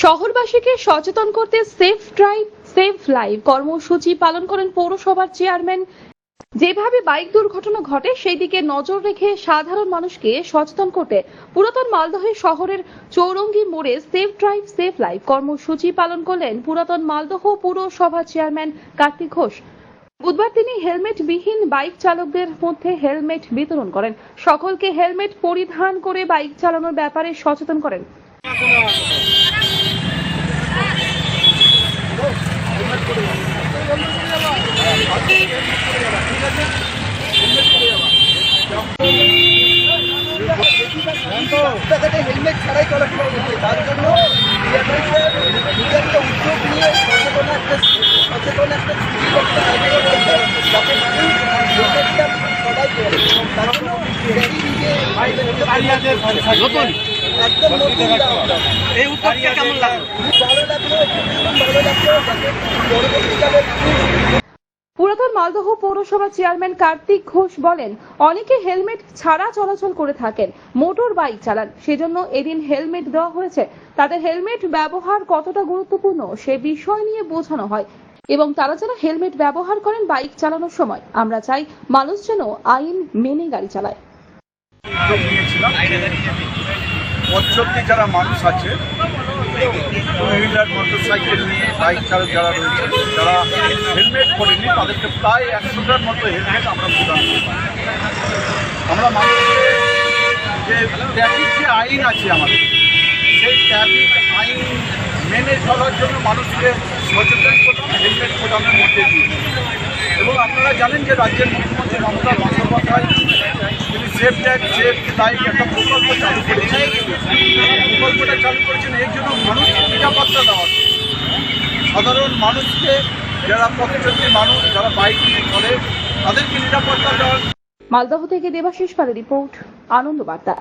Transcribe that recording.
শহরবাসীকে সচেতন করতে safe drive safe live কর্মসূচি পালন করেন পৌরসভার চেয়ারম্যান। যেভাবে বাইক দুর্ঘটনা ঘটে সেই দিকে নজর রেখে সাধারণ মানুষকে সচেতন করতে পুরাতন মালদহ শহরের চৌরঙ্গি মোড়ে সেফ ড্রাইভ সেফ লাইভ কর্মসূচি পালন করলেন পুরাতন মালদহ পুরসভা চেয়ারম্যান কার্তিক ঘোষ। বুধবার তিনি হেলমেট বিহীন বাইক চালকদের মধ্যে হেলমেট বিতরণ করেন। সকলকে হেলমেট পরিধান করে বাইক চালানোর ব্যাপারে সচেতন করেন। রাস্তাঘাটে হেলমেট ছাড়াই চলাফেরা করছে তার জন্য চেয়ারম্যান একটা উদ্যোগ নিয়ে সচেতন একটা সচেতন একটা সূচি একটা আয়োজন করেছে যাতে মানুষ হেলমেটটা সবাই পরে তার জন্য ড্যাডি নিজে একদম নতুন এই উদ্যোগটা কেমন লাগল? ভালো লাগল ভালো লাগল, যাতে পরবর্তীকালে মালদহ পৌরসভা চেয়ারম্যান কার্তিক ঘোষ বলেন, অনেকে হেলমেট ছাড়া চলাচল করে থাকেন, মোটর বাইক চালান। সেজন্য এদিন হেলমেট দেওয়া হয়েছে। তাদের হেলমেট ব্যবহার কতটা গুরুত্বপূর্ণ সে বিষয় নিয়ে বোঝানো হয়। এবং তারা যেন হেলমেট ব্যবহার করেন বাইক চালানোর সময়, আমরা চাই মানুষ যেন আইন মেনে গাড়ি চালায়। যারা মানুষ আছে টু হুইলার মোটর সাইকেল নিয়ে বাইক চালক যারা রয়েছে যারা হেলমেট তাদেরকে প্রায় একশোটার মতো হেলমেট আমরা প্রদান আমরা মানুষকে যে ট্রাফিক যে আইন আছে আমাদের, সেই ট্রাফিক আইন মেনে চলার জন্য মানুষকে সচেতন করলাম হেলমেট প্রদানের মধ্যে এবং আপনারা জানেন যে রাজ্যের মুখ্যমন্ত্রী মমতা বন্দ্যোপাধ্যায় তিনি সেফ ট্যাগ সেফ লাইফ একটা প্রকল্প চালু করেছেন। প্রকল্পটা চালু করেছেন, এর জন্য মানুষকে নিরাপত্তা দেওয়া। সাধারণ মানুষকে যারা পথচারী মানুষ, যারা বাইক নিয়ে চলে, তাদেরকে নিরাপত্তা দেওয়ার মালদহ থেকে দেবাশিস পালের রিপোর্ট, আনন্দ বার্তা।